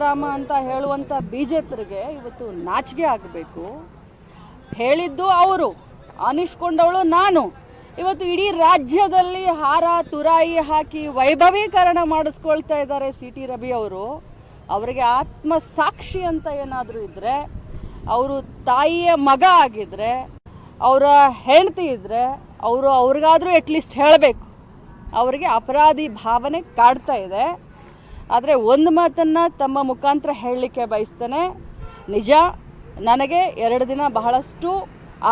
ಸೀತಾರಾಮ ಅಂತ ಹೇಳುವಂಥ B J ಪಿರಿಗೆ ಇವತ್ತು ನಾಚಿಕೆ ಆಗಬೇಕು. ಹೇಳಿದ್ದು ಅವರು ಅನಿಸ್ಕೊಂಡವಳು ನಾನು. ಇವತ್ತು ಇಡೀ ರಾಜ್ಯದಲ್ಲಿ ಹಾರ, ತುರಾಯಿ ಹಾಕಿ ವೈಭವೀಕರಣ ಮಾಡಿಸ್ಕೊಳ್ತಾ ಇದ್ದಾರೆ ಸಿ ಟಿ ರವಿ ಅವರು. ಅವರಿಗೆ ಆತ್ಮಸಾಕ್ಷಿ ಅಂತ ಏನಾದರೂ ಇದ್ದರೆ ಅವರು ತಾಯಿಯ ಮಗ ಆಗಿದ್ದರೆ ಅವರ ಹೆಂಡತಿ ಇದ್ದರೆ ಅವರು ಅವ್ರಿಗಾದರೂ ಅಟ್ಲೀಸ್ಟ್ ಹೇಳಬೇಕು. ಅವರಿಗೆ ಅಪರಾಧಿ ಭಾವನೆ ಕಾಡ್ತಾ ಇದೆ. ಆದರೆ ಒಂದು ಮಾತನ್ನು ತಮ್ಮ ಮುಖಾಂತರ ಹೇಳಲಿಕ್ಕೆ ಬಯಸ್ತೇನೆ. ನಿಜ, ನನಗೆ ಎರಡು ದಿನ ಬಹಳಷ್ಟು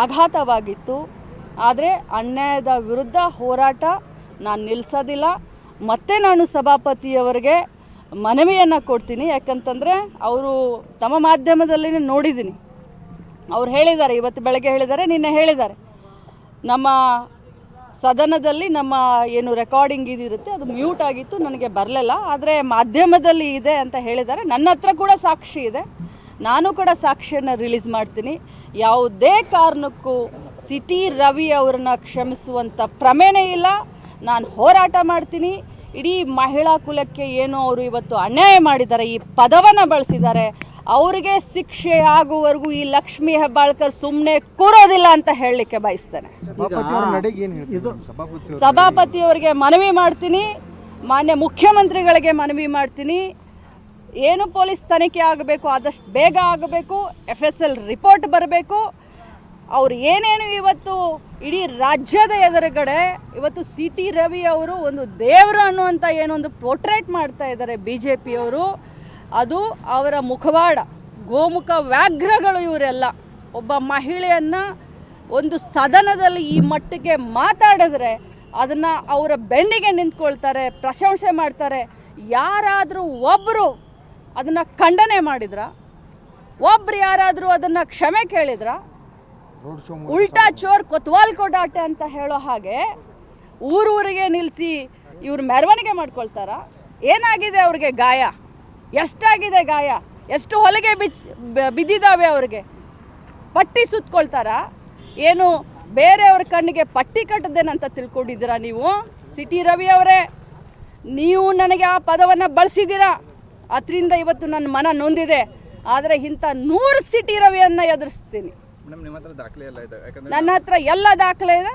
ಆಘಾತವಾಗಿತ್ತು. ಆದರೆ ಅನ್ಯಾಯದ ವಿರುದ್ಧ ಹೋರಾಟ ನಾನು ನಿಲ್ಲಿಸೋದಿಲ್ಲ ಮತ್ತೆ ನಾನು ಸಭಾಪತಿಯವರಿಗೆ ಮನವಿಯನ್ನು ಕೊಡ್ತೀನಿ. ಯಾಕಂತಂದರೆ ಅವರು ತಮ್ಮ ಮಾಧ್ಯಮದಲ್ಲಿ ನೋಡಿದ್ದೀನಿ. ಅವ್ರು ಹೇಳಿದ್ದಾರೆ, ಇವತ್ತು ಬೆಳಗ್ಗೆ ಹೇಳಿದ್ದಾರೆ, ನಿನ್ನೆ ಹೇಳಿದ್ದಾರೆ. ನಮ್ಮ ಸದನದಲ್ಲಿ ನಮ್ಮ ಏನು ರೆಕಾರ್ಡಿಂಗ್ ಇದಿರುತ್ತೆ ಅದು ಮ್ಯೂಟ್ ಆಗಿತ್ತು, ನನಗೆ ಬರಲಿಲ್ಲ. ಆದರೆ ಮಾಧ್ಯಮದಲ್ಲಿ ಇದೆ ಅಂತ ಹೇಳಿದ್ದಾರೆ. ನನ್ನ ಹತ್ರ ಕೂಡ ಸಾಕ್ಷಿ ಇದೆ. ನಾನು ಕೂಡ ಸಾಕ್ಷಿಯನ್ನು ರಿಲೀಸ್ ಮಾಡ್ತೀನಿ. ಯಾವುದೇ ಕಾರಣಕ್ಕೂ ಸಿಟಿ ರವಿ ಅವರನ್ನ ಕ್ಷಮಿಸುವಂಥ ಪ್ರಮೇನೇ ಇಲ್ಲ. ನಾನು ಹೋರಾಟ ಮಾಡ್ತೀನಿ. ಇಡೀ ಮಹಿಳಾ ಕುಲಕ್ಕೆ ಏನು ಅವರು ಇವತ್ತು ಅನ್ಯಾಯ ಮಾಡಿದ್ದಾರೆ. ಈ ಪದವನ್ನು ಬಳಸಿದ್ದಾರೆ. ಅವರಿಗೆ ಶಿಕ್ಷೆ ಆಗುವವರೆಗೂ ಈ ಲಕ್ಷ್ಮಿ ಹೆಬ್ಬಾಳ್ಕರ್ ಸುಮ್ಮನೆ ಕೂರೋದಿಲ್ಲ ಅಂತ ಹೇಳಲಿಕ್ಕೆ ಬಯಸ್ತೇನೆ. ಸಭಾಪತಿಯವರಿಗೆ ಮನವಿ ಮಾಡ್ತೀನಿ ಮಾನ್ಯ ಮುಖ್ಯಮಂತ್ರಿಗಳಿಗೆ ಮನವಿ ಮಾಡ್ತೀನಿ. ಏನು ಪೊಲೀಸ್ ತನಿಖೆ ಆಗಬೇಕು ಆದಷ್ಟು ಬೇಗ ಆಗಬೇಕು ಎಫ್ ಎಸ್ ಎಲ್ ರಿಪೋರ್ಟ್ ಬರಬೇಕು. ಅವ್ರು ಏನೇನು ಇವತ್ತು ಇಡೀ ರಾಜ್ಯದ ಎದುರುಗಡೆ ಇವತ್ತು ಸಿ ಟಿ ರವಿ ಅವರು ಒಂದು ದೇವರು ಅನ್ನುವಂಥ ಏನೊಂದು ಪೋರ್ಟ್ರೇಟ್ ಮಾಡ್ತಾ ಇದ್ದಾರೆ ಬಿ ಜೆ ಪಿಯವರು ಅದು ಅವರ ಮುಖವಾಡ ಗೋಮುಖ ವ್ಯಾಘ್ರಗಳು ಇವರೆಲ್ಲ. ಒಬ್ಬ ಮಹಿಳೆಯನ್ನು ಒಂದು ಸದನದಲ್ಲಿ ಈ ಮಟ್ಟಿಗೆ ಮಾತಾಡಿದ್ರೆ ಅದನ್ನು ಅವರ ಬೆನ್ನಿಗೆ ನಿಂತ್ಕೊಳ್ತಾರೆ ಪ್ರಶಂಸೆ ಮಾಡ್ತಾರೆ. ಯಾರಾದರೂ ಒಬ್ಬರು ಅದನ್ನು ಖಂಡನೆ ಮಾಡಿದ್ರ? ಒಬ್ರು ಯಾರಾದರೂ ಅದನ್ನು ಕ್ಷಮೆ ಕೇಳಿದ್ರ? ಉಲ್ಟಾ ಚೋರ್ ಕೊತ್ವಾಲ್ ಕೊಡಾಟೆ ಅಂತ ಹೇಳೋ ಹಾಗೆ ಊರೂರಿಗೆ ನಿಲ್ಲಿಸಿ ಇವ್ರು ಮೆರವಣಿಗೆ ಮಾಡ್ಕೊಳ್ತಾರ? ಏನಾಗಿದೆ ಅವ್ರಿಗೆ ಗಾಯ? ಎಷ್ಟಾಗಿದೆ ಗಾಯ? ಎಷ್ಟು ಹೊಲಿಗೆ ಬಿಚ್ ಬಿದ್ದಿದ್ದಾವೆ ಅವ್ರಿಗೆ? ಪಟ್ಟಿ ಸುತ್ಕೊಳ್ತಾರ? ಏನು ಬೇರೆಯವ್ರ ಕಣ್ಣಿಗೆ ಪಟ್ಟಿ ಕಟ್ಟದೇನಂತ ತಿಳ್ಕೊಂಡಿದ್ದೀರಾ ನೀವು? ಸಿಟಿ ರವಿ ಅವರೇ ನೀವು ನನಗೆ ಆ ಪದವನ್ನು ಬಳಸಿದ್ದೀರಾ? ಅದರಿಂದ ಇವತ್ತು ನನ್ನ ಮನ ನೊಂದಿದೆ. ಆದರೆ ಇಂಥ ನೂರು ಸಿಟಿ ರವಿಯನ್ನು ಎದುರಿಸ್ತೀನಿ. ಮೇಡಮ್ ನಿಮ್ಮ ಹತ್ರ ದಾಖಲೆ ಎಲ್ಲ ಇದೆ. ಯಾಕಂದ್ರೆ ನನ್ನ ಹತ್ರ ಎಲ್ಲ ದಾಖಲೆ ಇದೆ.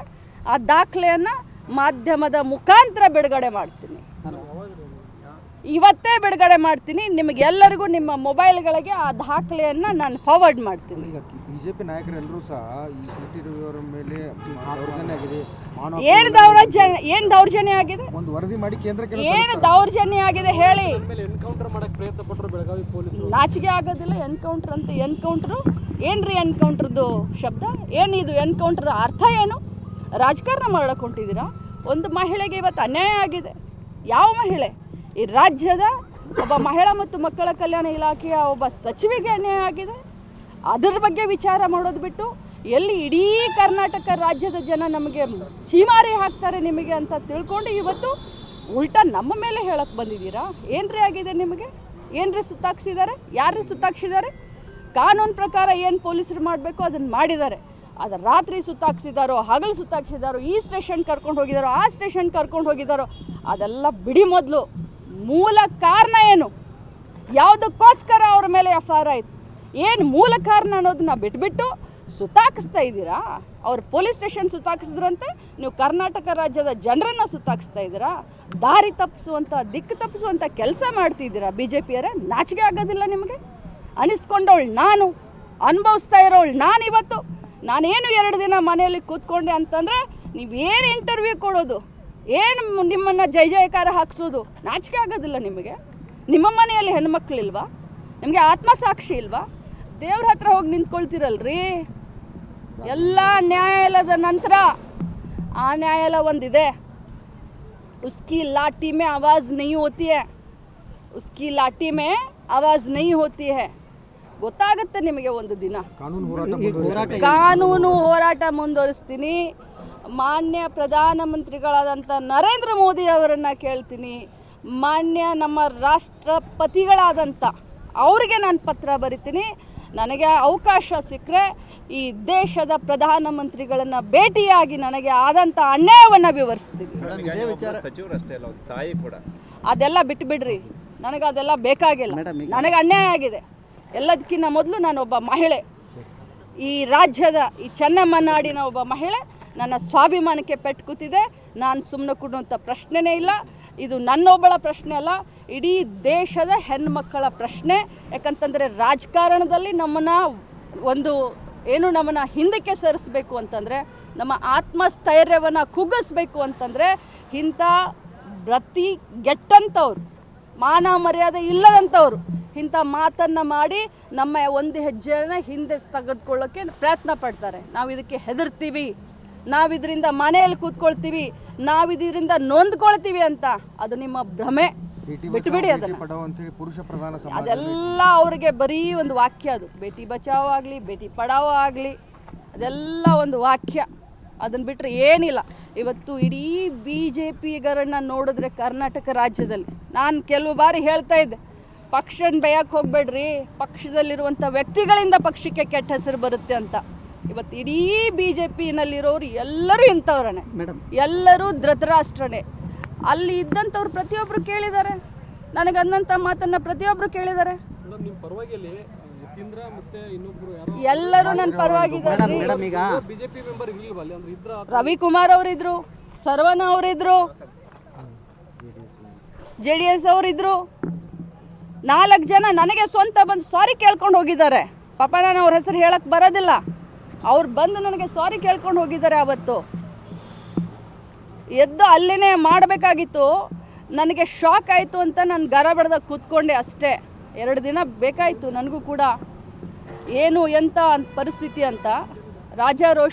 ಆ ದಾಖಲೆಯನ್ನು ಮಾಧ್ಯಮದ ಮುಖಾಂತರ ಬಿಡುಗಡೆ ಮಾಡ್ತೀನಿ. ಇವತ್ತೇ ಬಿಡುಗಡೆ ಮಾಡ್ತೀನಿ. ನಿಮಗೆಲ್ಲರಿಗೂ ನಿಮ್ಮ ಮೊಬೈಲ್ಗಳಿಗೆ ಆ ದಾಖಲೆಯನ್ನು ನಾನು ಫಾರ್ವರ್ಡ್ ಮಾಡ್ತೀನಿ. ಈಗ ಬಿಜೆಪಿ ನಾಯಕರೆಲ್ಲರೂ ಸಹ ಈ ಸಿ ಟಿ ಮೇಲೆ ದೌರ್ಜನ್ಯ ಆಗಿದೆ. ಏನು ದೌರ್ಜನ್ಯ ಏನು ದೌರ್ಜನ್ಯ ಆಗಿದೆ? ಒಂದು ವರದಿ ಮಾಡಿ ಕೇಂದ್ರಕ್ಕೆ ಏನು ದೌರ್ಜನ್ಯ ಆಗಿದೆ ಹೇಳಿ. ಎನ್ಕೌಂಟರ್ ಮಾಡಕ್ಕೆ ಪ್ರಯತ್ನ ಪಟ್ಟರು ಬೆಳಗಾವಿ ಪೊಲೀಸರು. ನಾಚಿಕೆ ಆಗೋದಿಲ್ಲ ಎನ್ಕೌಂಟರ್ ಅಂತ ಎನ್ಕೌಂಟ್ರು ಏನ್ರಿ ಎನ್ಕೌಂಟ್ರದ್ದು ಶಬ್ದ? ಏನಿದು ಎನ್ಕೌಂಟರ್ ಅರ್ಥ ಏನು? ರಾಜಕಾರಣ ಮಾಡಕ್ಕೆ ಹೊಂಟಿದ್ದೀರಾ? ಒಂದು ಮಹಿಳೆಗೆ ಇವತ್ತು ಅನ್ಯಾಯ ಆಗಿದೆ. ಯಾವ ಮಹಿಳೆ? ಈ ರಾಜ್ಯದ ಒಬ್ಬ ಮಹಿಳಾ ಮತ್ತು ಮಕ್ಕಳ ಕಲ್ಯಾಣ ಇಲಾಖೆಯ ಒಬ್ಬ ಸಚಿವಿಗೆ ಅನ್ಯಾಯ ಆಗಿದೆ. ಅದರ ಬಗ್ಗೆ ವಿಚಾರ ಮಾಡೋದು ಬಿಟ್ಟು ಎಲ್ಲಿ ಇಡೀ ಕರ್ನಾಟಕ ರಾಜ್ಯದ ಜನ ನಮಗೆ ಚೀಮಾರಿ ಹಾಕ್ತಾರೆ ನಿಮಗೆ ಅಂತ ತಿಳ್ಕೊಂಡು ಇವತ್ತು ಉಲ್ಟಾ ನಮ್ಮ ಮೇಲೆ ಹೇಳಕ್ಕೆ ಬಂದಿದ್ದೀರಾ? ಏನ್ರಿ ಆಗಿದೆ ನಿಮಗೆ? ಏನ್ರಿ ಸುತ್ತಾಕ್ಸಿದ್ದಾರೆ? ಯಾರ್ರಿ ಸುತ್ತಾಕ್ಸಿದ್ದಾರೆ? ಕಾನೂನು ಪ್ರಕಾರ ಏನು ಪೊಲೀಸರು ಮಾಡಬೇಕು ಅದನ್ನು ಮಾಡಿದ್ದಾರೆ. ಅದು ರಾತ್ರಿ ಸುತ್ತಾಕ್ಸಿದಾರೋ, ಹಗಲು ಸುತ್ತಾಕ್ಸಿದಾರೋ, ಈ ಸ್ಟೇಷನ್ ಕರ್ಕೊಂಡು ಹೋಗಿದಾರೋ, ಆ ಸ್ಟೇಷನ್ ಕರ್ಕೊಂಡು ಹೋಗಿದಾರೋ ಅದೆಲ್ಲ ಬಿಡಿ ಮೊದಲು. ಮೂಲ ಕಾರಣ ಏನು? ಯಾವುದಕ್ಕೋಸ್ಕರ ಅವ್ರ ಮೇಲೆ ಎಫ್ ಆರ್ ಆಯಿತು? ಏನು ಮೂಲ ಕಾರಣ ಅನ್ನೋದನ್ನ ಬಿಟ್ಬಿಟ್ಟು ಸುತ್ತಾಕಿಸ್ತಾ ಇದ್ದೀರಾ? ಅವ್ರು ಪೊಲೀಸ್ ಸ್ಟೇಷನ್ ಸುತ್ತಾಕಿಸಿದ್ರಂತೆ, ನೀವು ಕರ್ನಾಟಕ ರಾಜ್ಯದ ಜನರನ್ನ ಸುತ್ತಾಕಿಸ್ತಾ ಇದ್ದೀರಾ? ದಾರಿ ತಪ್ಪಿಸುವಂಥ ದಿಕ್ಕು ತಪ್ಪಿಸುವಂಥ ಕೆಲಸ ಮಾಡ್ತಿದ್ದೀರಾ ಬಿ ಜೆ ಪಿಯರೇ ನಾಚಿಕೆ ಆಗೋದಿಲ್ಲ ನಿಮಗೆ? ಅನಿಸ್ಕೊಂಡವಳು ನಾನು, ಅನುಭವಿಸ್ತಾ ಇರೋಳು ನಾನು ಇವತ್ತು ನಾನೇನು ಎರಡು ದಿನ ಮನೆಯಲ್ಲಿ ಕೂತ್ಕೊಂಡೆ ಅಂತಂದರೆ, ನೀವೇನು ಇಂಟರ್ವ್ಯೂ ಕೊಡೋದು? ಏನು ನಿಮ್ಮನ್ನು ಜೈ ಜಯಕಾರ ಹಾಕ್ಸೋದು ನಾಚಿಕೆ ಆಗೋದಿಲ್ಲ ನಿಮಗೆ? ನಿಮ್ಮ ಮನೆಯಲ್ಲಿ ಹೆಣ್ಮಕ್ಳಿಲ್ವಾ? ನಿಮಗೆ ಆತ್ಮಸಾಕ್ಷಿ ಇಲ್ವಾ? ದೇವ್ರ ಹತ್ರ ಹೋಗಿ ನಿಂತ್ಕೊಳ್ತಿರಲ್ರಿ? ಎಲ್ಲ ನ್ಯಾಯಾಲಯದ ನಂತರ ಆ ನ್ಯಾಯಾಲಯ ಒಂದಿದೆ. ಉಸ್ಕಿ ಲಾಟಿ ಮೇ ಆವಾಜ್ ನೈ ಹೋತಿ ಹೇ. ಉಸ್ಕಿ ಲಾಟಿ ಮೇ ಆವಾಜ್ ನೈ ಹೋತಿ ಹೇ. ಗೊತ್ತಾಗುತ್ತೆ ನಿಮಗೆ ಒಂದು ದಿನ. ಕಾನೂನು ಹೋರಾಟ ಮುಂದುವರಿಸ್ತೀನಿ. ಮಾನ್ಯ ಪ್ರಧಾನಮಂತ್ರಿಗಳಾದಂಥ ನರೇಂದ್ರ ಮೋದಿ ಅವರನ್ನು ಕೇಳ್ತೀನಿ. ಮಾನ್ಯ ನಮ್ಮ ರಾಷ್ಟ್ರಪತಿಗಳಾದಂಥ ಅವರಿಗೆ ನಾನು ಪತ್ರ ಬರಿತೀನಿ. ನನಗೆ ಅವಕಾಶ ಸಿಕ್ಕರೆ ಈ ದೇಶದ ಪ್ರಧಾನಮಂತ್ರಿಗಳನ್ನು ಭೇಟಿಯಾಗಿ ನನಗೆ ಆದಂಥ ಅನ್ಯಾಯವನ್ನು ವಿವರಿಸ್ತೀನಿ. ಅದೆಲ್ಲ ಬಿಟ್ಟುಬಿಡ್ರಿ ನನಗೆ ಅದೆಲ್ಲ ಬೇಕಾಗಿಲ್ಲ. ನನಗೆ ಅನ್ಯಾಯ ಆಗಿದೆ. ಎಲ್ಲದಕ್ಕಿಂತ ಮೊದಲು ನಾನೊಬ್ಬ ಮಹಿಳೆ. ಈ ರಾಜ್ಯದ ಈ ಚೆನ್ನಮ್ಮನಾಡಿನ ಒಬ್ಬ ಮಹಿಳೆ ನನ್ನ ಸ್ವಾಭಿಮಾನಕ್ಕೆ ಪೆಟ್ಟು ಕೂತಿದೆ. ನಾನು ಸುಮ್ಮನೆ ಕೊಡುವಂಥ ಪ್ರಶ್ನೆನೇ ಇಲ್ಲ. ಇದು ನನ್ನೊಬ್ಬಳ ಪ್ರಶ್ನೆ ಅಲ್ಲ, ಇಡೀ ದೇಶದ ಹೆಣ್ಮಕ್ಕಳ ಪ್ರಶ್ನೆ. ಯಾಕಂತಂದರೆ ರಾಜಕಾರಣದಲ್ಲಿ ನಮ್ಮನ್ನು ಒಂದು ಏನು ನಮ್ಮನ್ನು ಹಿಂದಕ್ಕೆ ಸರಿಸಬೇಕು ಅಂತಂದರೆ, ನಮ್ಮ ಆತ್ಮಸ್ಥೈರ್ಯವನ್ನು ಕುಗ್ಗಿಸ್ಬೇಕು ಅಂತಂದರೆ, ಇಂಥ ಪ್ರತಿ ಗೆಟ್ಟಂಥವ್ರು ಮಾನ ಮರ್ಯಾದೆ ಇಲ್ಲದಂಥವ್ರು ಇಂಥ ಮಾತನ್ನು ಮಾಡಿ ನಮ್ಮ ಒಂದು ಹೆಜ್ಜೆಯನ್ನು ಹಿಂದೆ ತೆಗೆದುಕೊಳ್ಳೋಕ್ಕೆ ಪ್ರಯತ್ನ ಪಡ್ತಾರೆ. ನಾವು ಇದಕ್ಕೆ ಹೆದರ್ತೀವಿ. ನಾವು ಇದರಿಂದ ಮನೆಯಲ್ಲಿ ಕೂತ್ಕೊಳ್ತೀವಿ ನಾವು ಇದರಿಂದ ನೊಂದ್ಕೊಳ್ತೀವಿ ಅಂತ ಅದು ನಿಮ್ಮ ಭ್ರಮೆ. ಬೇಟಿ ಬಿಟ್ಬಿಡಿ ಅದನ್ನ. ಪುರುಷ ಪ್ರಧಾನ ಅದೆಲ್ಲ ಅವ್ರಿಗೆ ಬರೀ ಒಂದು ವಾಕ್ಯ ಅದು. ಬೇಟಿ ಬಚಾವ್ ಆಗಲಿ ಬೇಟಿ ಪಡಾವ್ ಆಗಲಿ ಅದೆಲ್ಲ ಒಂದು ವಾಕ್ಯ. ಅದನ್ನು ಬಿಟ್ಟರೆ ಏನಿಲ್ಲ. ಇವತ್ತು ಇಡೀ ಬಿ ಜೆ ಪಿಗರನ್ನು ನೋಡಿದ್ರೆ ಕರ್ನಾಟಕ ರಾಜ್ಯದಲ್ಲಿ. ನಾನು ಕೆಲವು ಬಾರಿ ಹೇಳ್ತಾ ಇದ್ದೆ ಪಕ್ಷನ ಬಯಕ್ಕೆ ಹೋಗಬೇಡ್ರಿ ಪಕ್ಷದಲ್ಲಿರುವಂಥ ವ್ಯಕ್ತಿಗಳಿಂದ ಪಕ್ಷಕ್ಕೆ ಕೆಟ್ಟ ಹೆಸರು ಬರುತ್ತೆ ಅಂತ. ಇವತ್ತು ಇಡೀ ಬಿ ಜೆ ಪಿನಲ್ಲಿರೋರು ಎಲ್ಲರೂ ಇಂಥವ್ರೇ ಮೇಡಮ್. ಎಲ್ಲರೂ ಧೃತರಾಷ್ಟ್ರನೇ. ಅಲ್ಲಿ ಇದ್ದಂಥವ್ರು ಪ್ರತಿಯೊಬ್ಬರು ಕೇಳಿದ್ದಾರೆ. ನನಗೆ ಅನ್ನಂಥ ಮಾತನ್ನು ಪ್ರತಿಯೊಬ್ಬರು ಕೇಳಿದ್ದಾರೆ. ಎಲ್ಲರೂ ನನ್ನ ಪರವಾಗಿದ್ದಾರೆ. ರವಿಕುಮಾರ್ ಅವರಿದ್ರು ಸರ್ವನ ಅವರಿದ್ರು ಜೆ ಡಿ ಎಸ್ ಅವರಿದ್ರು. ನಾಲ್ಕು ಜನ ನನಗೆ ಸ್ವಂತ ಬಂದು ಸಾರಿ ಕೇಳ್ಕೊಂಡು ಹೋಗಿದ್ದಾರೆ. ಪಾಪ ನಾನು ಅವ್ರ ಹೆಸರು ಹೇಳಕ್ಕೆ ಬರೋದಿಲ್ಲ. ಅವ್ರು ಬಂದು ನನಗೆ ಸಾರಿ ಕೇಳ್ಕೊಂಡು ಹೋಗಿದ್ದಾರೆ ಅವತ್ತು ಎದ್ದು ಅಲ್ಲೇ ಮಾಡಬೇಕಾಗಿತ್ತು. ನನಗೆ ಶಾಕ್ ಆಯಿತು ಅಂತ ನಾನು ಗರ ಬಡ್ದಾಗ ಕೂತ್ಕೊಂಡೆ ಅಷ್ಟೇ. ಎರಡು ದಿನ ಬೇಕಾಯಿತು ನನಗೂ ಕೂಡ. ಏನು ಎಂಥ ಪರಿಸ್ಥಿತಿ ಅಂತ. ರಾಜಾರೋಷ್